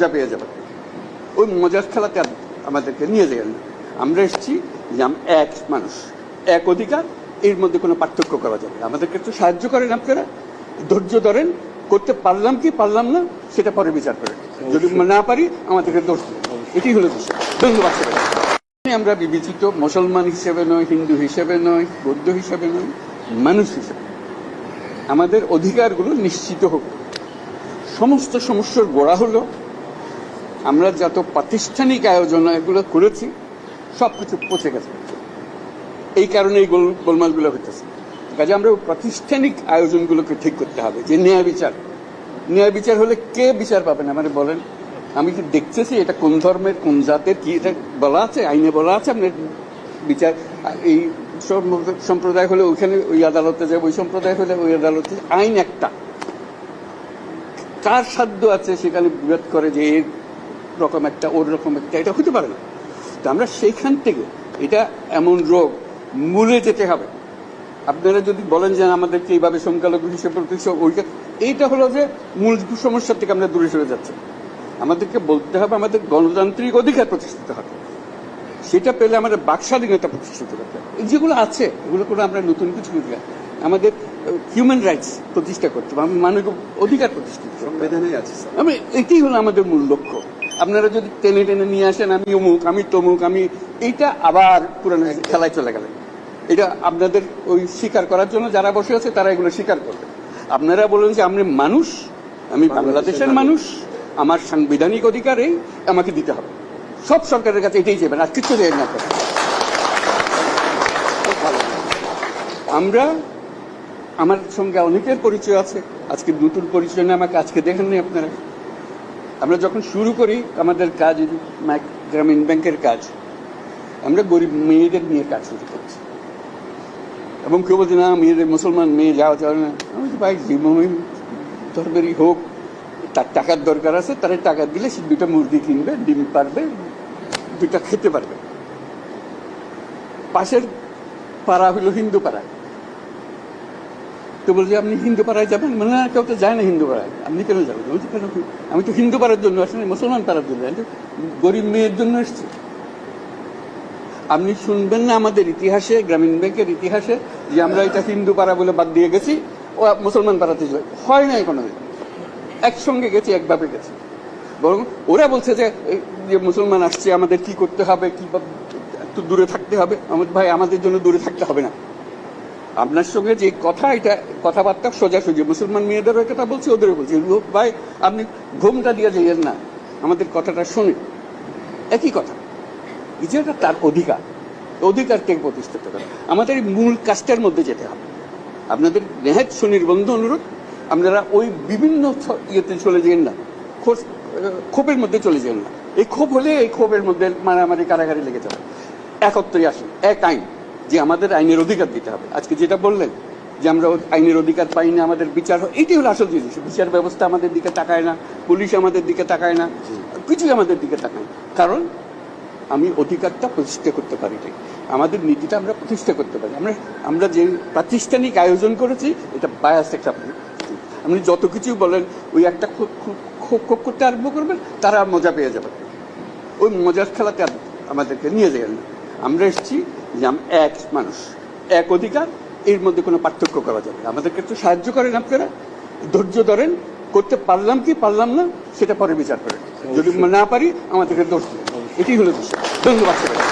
মজা পেয়ে যাবে। ওই মজার খেলাতে আমাদেরকে নিয়ে যাবেন আমরা এসেছি যে আম- এক মানুষ। এক অধিকার এর মধ্যে কোনো পার্থক্য করা যাবে। আমাদেরকে একটু সাহায্য করেন আপনারা। ধৈর্য ধরেন করতে পারলাম কি পারলাম না সেটা পরে বিচার করেন। যদি না পারি আমাদেরকে দোষ এটি হলো বিষয়। ধন্যবাদ আমরা বিবেচিত মুসলমান হিসেবে নয় হিন্দু হিসেবে নয় বৌদ্ধ হিসেবে নয় মানুষ হিসেবে আমাদের অধিকারগুলো নিশ্চিত হোক। সমস্ত সমস্যার গোড়া হলো আমরা যত প্রাতিষ্ঠানিক আয়োজন এগুলো করেছি সব কিছু পচে গেছে। এই কারণে এই গোল, গোলমালগুলো হইতেছে। কাজে আমরা প্রাতিষ্ঠানিক আয়োজনগুলোকে ঠিক করতে হবে, যে ন্যায় বিচার। ন্যায় বিচার হলে কে বিচার পাবেন আমার বলেন, আমি কি দেখতেছি এটা কোন ধর্মের, কোন জাতের, কি এটা বলা আছে, আইনে বলা আছে আপনার বিচার, এই সম- সম্প্রদায় হলে ওইখানে ওই আদালতে যাবে ওই সম্প্রদায় হলে ওই আদালতে আইন একটা। কার সাধ্য আছে সেখানে বিরোধ করে যে এর রকম একটা ওর রকম একটা এটা হতে পারে না। তো আমরা সেইখান থেকে এটা এমন রোগ মূলে যেতে হবে। আপনারা যদি বলেন যে আমাদেরকে এইভাবে সংখ্যালঘু হিসেবে প্রতিষ্ঠা ওইটা এইটা হলো যে মূল সমস্যা থেকে আমরা দূরে সরে যাচ্ছি। আমাদেরকে বলতে হবে আমাদের গণতান্ত্রিক অধিকার প্রতিষ্ঠিত হবে। সেটা পেলে আমাদের বাক স্বাধীনতা প্রতিষ্ঠিত করতে হবে। এই যেগুলো আছে এগুলো করে আমরা নতুন কিছু করি না। আমাদের হিউম্যান রাইটস প্রতিষ্ঠা করতে হবে মানবিক অধিকার প্রতিষ্ঠিত। সংবিধানে আছে আমি এটাই হলো আমাদের মূল লক্ষ্য। আপনারা যদি টেনে টেনে নিয়ে আসেন আমি অমুক আমি তমুক আমি এইটা আবার পুরানো খেলায় চলে গেলেন। এটা আপনাদের ওই স্বীকার করার জন্য যারা বসে আছে তারা এগুলো স্বীকার করবে। আপনারা বলেন যে আমি মানুষ আমি বাংলাদেশের মানুষ আমার সাংবিধানিক অধিকার আমাকে দিতে হবে। সব সরকারের কাছে এটাই চাইবেন আর কিচ্ছু দেয় না। আমরা আমার সঙ্গে অনেকের পরিচয় আছে আজকে নতুন পরিচয় নিয়ে আমাকে আজকে দেখেননি আপনারা। আমরা যখন শুরু করি আমাদের কাজ গ্রামীণ ব্যাংকের কাজ আমরা গরিব মেয়েদের নিয়ে কাজ শুরু করছি। এবং কেউ বলছে না মেয়েদের মুসলমান মেয়ে যাওয়া যাবে না। আমি বলছি, ভাই ধর্মেরই হোক তার টাকার দরকার আছে তার টাকা দিলে সে দুটা মুরগি কিনবে ডিম পারবে দুটা খেতে পারবে। পাশের পাড়া হলো হিন্দু পাড়া। তো বলছে আপনি হিন্দু পাড়ায় যাবেন? মানে না, কেউ তো যায় না হিন্দু পাড়ায়। আপনি কেন যাবেন? বলছি কেন আমি তো হিন্দু পাড়ার জন্য আসিনি, মুসলমান পাড়ার জন্য। গরিব মেয়ের জন্য এসেছি। আপনি শুনবেন না আমাদের ইতিহাসে, গ্রামীণ ব্যাংকের ইতিহাসে, যে আমরা এটা হিন্দু পাড়া বলে বাদ দিয়ে গেছি, ও মুসলমান পাড়াতে যাবে হয় নাই কোনো একসঙ্গে গেছি, একভাবে গেছি। বরং ওরা বলছে যে যে মুসলমান আসছে, আমাদের কি করতে হবে? কি একটু দূরে থাকতে হবে? আমার ভাই, আমাদের জন্য দূরে থাকতে হবে না। আপনার সঙ্গে যে কথা, এটা কথাবার্তা সোজাসুজি। মুসলমান মেয়েদেরও কথা বলছি, ওদেরও বলছি। ভাই, আপনি ঘুমটা দিয়ে যাইয়েন না। আমাদের কথাটা শুনে। একই কথা। এই যে এটা তার অধিকার। অধিকার অধিকারকে প্রতিষ্ঠিত করা। আমাদের মূল কাজটার মধ্যে যেতে হবে। আপনাদের নেহাত সুনির্বন্ধ অনুরোধ, আপনারা ওই বিভিন্ন ইয়েতে চলে যান না। ক্ষোভের মধ্যে চলে যান না। এই ক্ষোভ হলে এই ক্ষোভের মধ্যে মারামারি, কারাগারি লেগে যাবে। একত্রে আসুন। এক আইন। যে আমাদের আইনের অধিকার দিতে হবে। আজকে যেটা বললেন যে আমরা আইনের অধিকার পাই না আমাদের বিচার এটাই হলো আসল জিনিস। বিচার ব্যবস্থা আমাদের দিকে তাকায় না, পুলিশ আমাদের দিকে তাকায় না, কিছুই আমাদের দিকে তাকায় কারণ আমি অধিকারটা প্রতিষ্ঠা করতে পারি নাই। আমাদের নীতিটা আমরা প্রতিষ্ঠা করতে পারি। আমরা আমরা যে প্রাতিষ্ঠানিক আয়োজন করেছি, এটা বায়াস একটা আপনি যত কিছু বলেন, ওই একটা খো- খো- খো- খো করতে আরম্ভ করবেন, তারা মজা পেয়ে যাবে। ওই মজার খেলাতে আমাদেরকে নিয়ে যাবেন আমরা এসেছি যে এক মানুষ এক অধিকার এর মধ্যে কোনো পার্থক্য করা যাবে। আমাদেরকে একটু সাহায্য করেন আপনারা ধৈর্য ধরেন করতে পারলাম কি পারলাম না সেটা পরে বিচার করেন যদি না পারি আমাদেরকে দোষ দেবেন এটি হলো বিষয় ধন্যবাদ।